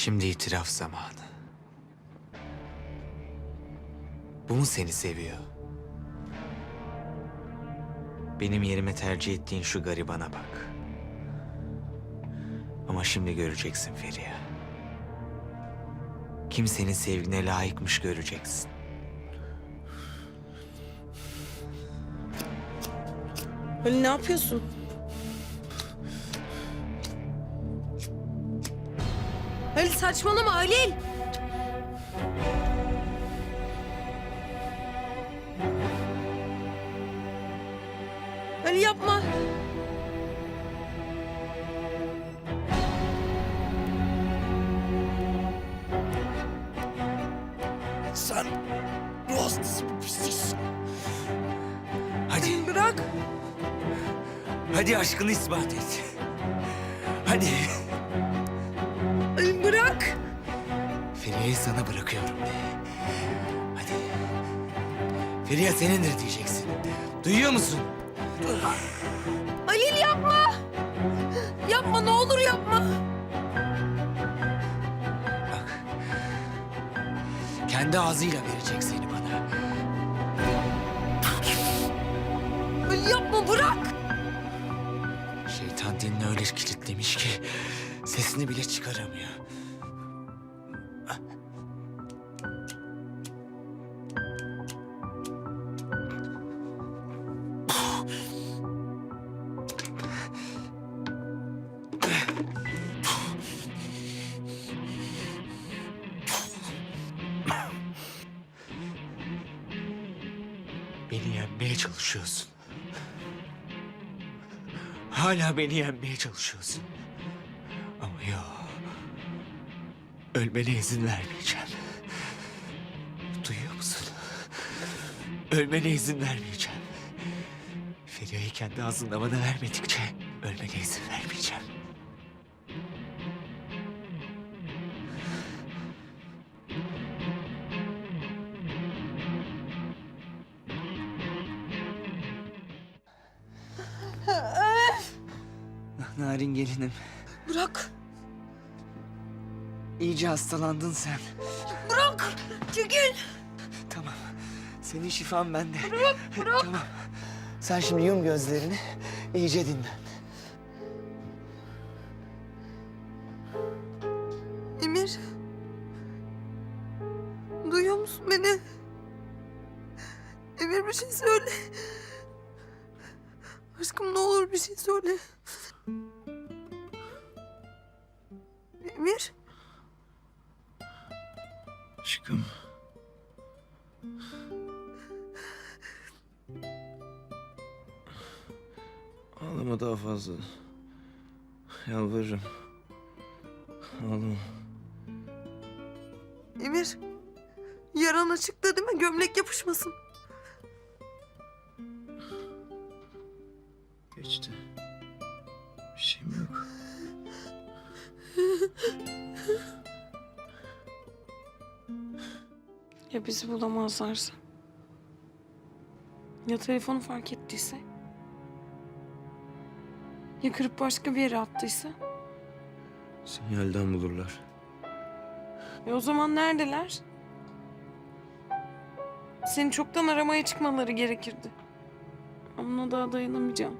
Şimdi itiraf zamanı. Bu mu seni seviyor? Benim yerime tercih ettiğin şu garibana bak. Ama şimdi göreceksin Feriha. Kim senin sevgine layıkmış göreceksin. Halil ne yapıyorsun? Halil saçmalama Halil. Halil yapma. Sen ruh hastası bir pisliksin. Hadi, Bırak. hadi aşkını ispat et. Hadi. Bırak. Feriha'yı sana bırakıyorum de. Hadi. Feriha senindir diyeceksin. Duyuyor musun? Halil yapma. Yapma ne olur yapma. Bak. Kendi ağzıyla verecek seni bana. Halil yapma bırak. Şeytan dilini öyle kilitlemiş ki sesini bile çıkaramıyor. Çalışıyorsun. Hala beni yenmeye çalışıyorsun. Ama yok. Ölmene izin vermeyeceğim. Duyuyor musun? Ölmene izin vermeyeceğim. Feriha'yı kendi ağzında bana vermedikçe Narin gelinim. Bırak. İyice hastalandın sen. Bırak. Çekil. Tamam. Senin şifan bende. Bırak, bırak. Tamam. Sen şimdi yum gözlerini. iyice dinlen. Emir. Duyuyor musun beni? Emir bir şey söyle. Aşkım ne olur bir şey söyle. Emir. Aşkım. Ağlama daha fazla. Yalvarırım. Ağlama. Emir. Yaran açıkta değil mi? Gömlek yapışmasın. Ya bizi bulamazlarsa? Ya telefonu fark ettiyse? Ya kırıp başka bir yere attıysa? Sinyalden bulurlar. E o zaman neredeler? Seni çoktan aramaya çıkmaları gerekirdi. Ama daha dayanamayacağım.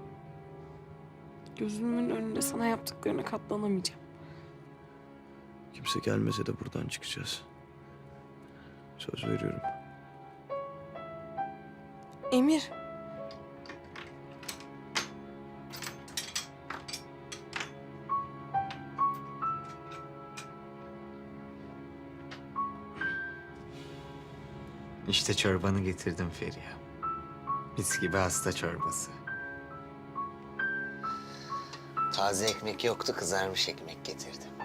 Gözümün önünde sana yaptıklarına katlanamayacağım. Kimse gelmese de buradan çıkacağız. Söz veriyorum. Emir. İşte çorbanı getirdim Feriha. Mis gibi hasta çorbası. Taze ekmek yoktu, kızarmış ekmek getirdim.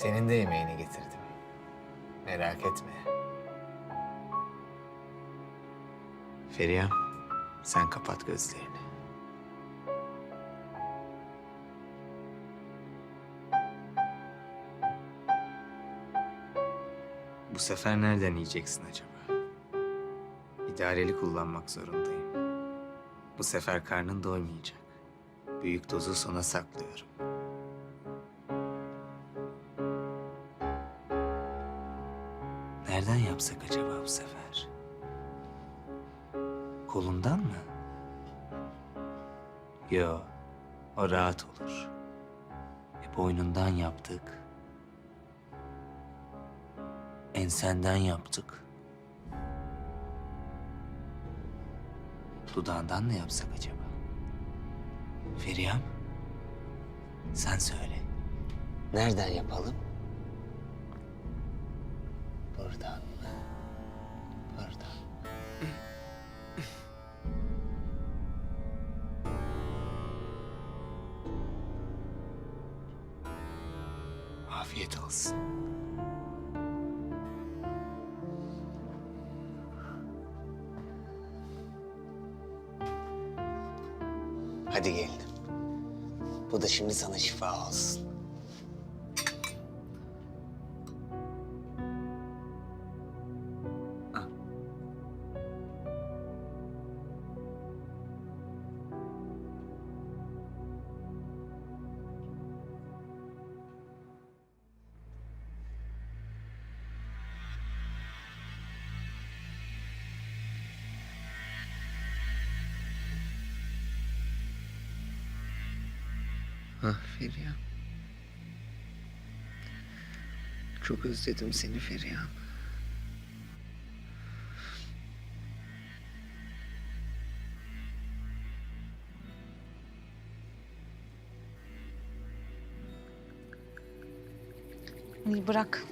Senin de yemeğini getirdim. Merak etme. Feriha, sen kapat gözlerini. Bu sefer nereden yiyeceksin acaba? İdareli kullanmak zorundayım. Bu sefer karnın doymayacak. Büyük dozu sona saklıyorum. Nereden yapsak acaba bu sefer? Kolundan mı? Yo, o rahat olur. E boynundan yaptık. Ensenden yaptık. Dudağından mı yapsak acaba? Feriham, sen söyle. Nereden yapalım? Buradan mı? Buradan. Afiyet olsun. Hadi gelin. Bu da şimdi sana şifa olsun. Ah Feriha. Çok özledim seni Feriha. Ali bırak.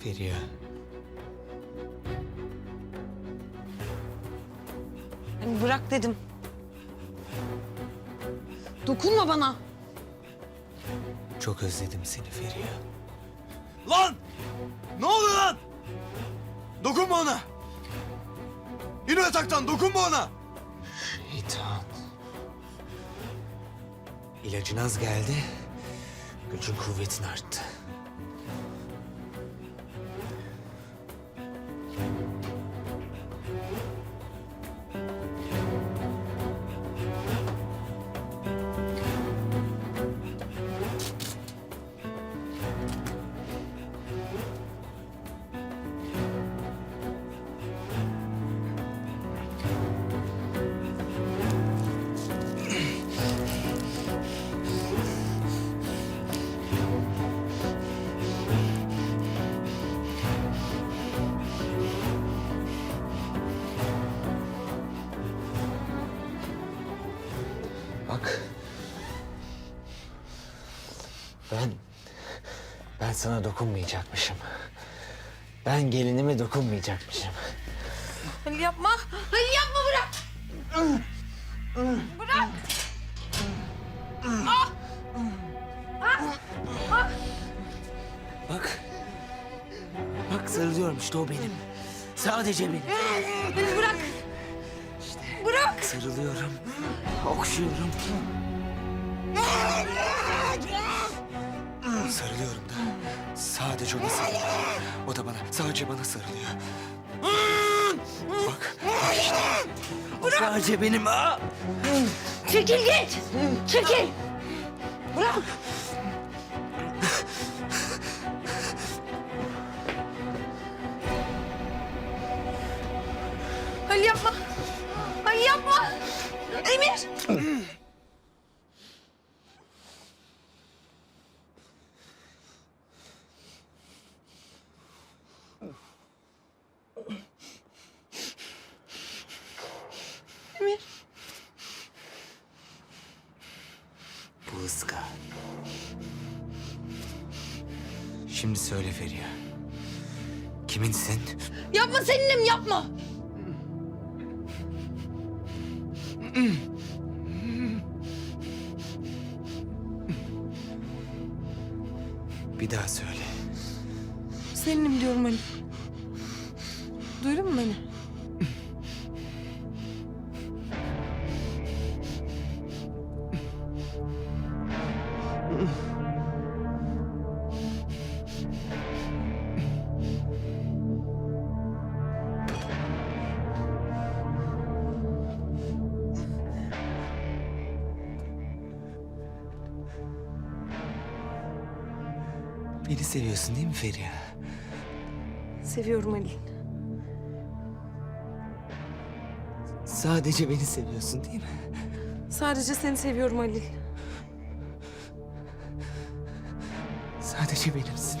Feriha. Ali bırak dedim. Dokunma bana. Çok özledim seni Feriha. Lan! Ne oluyor lan? Dokunma ona! İn o yataktan dokunma ona! Şeytan. İlacın az geldi. Gücün kuvvetin arttı. Ben sana dokunmayacakmışım. Ben gelinime dokunmayacakmışım. Ali yapma. Ali yapma bırak. Bırak. Bak. Bak sarılıyorum işte o benim. Sadece benim. Ali bırak. Bırak. Sarılıyorum. Okşuyorum. Sarılıyorum da sadece ona sarılıyorum. O da bana, sadece bana sarılıyor. Bak, bak işte. Sadece benim. Aa! Çekil git. Çekil. Bırak. Ali yapma. Ali yapma. Emir. Bu ıska. Şimdi söyle Feriha. Kiminsin? Yapma seninim yapma. Bir daha söyle. Seninim diyorum Ali. Duydun mu beni? Beni seviyorsun değil mi Feriha? Seviyorum Halil. Sadece beni seviyorsun değil mi? Sadece seni seviyorum Halil. Sadece benimsin.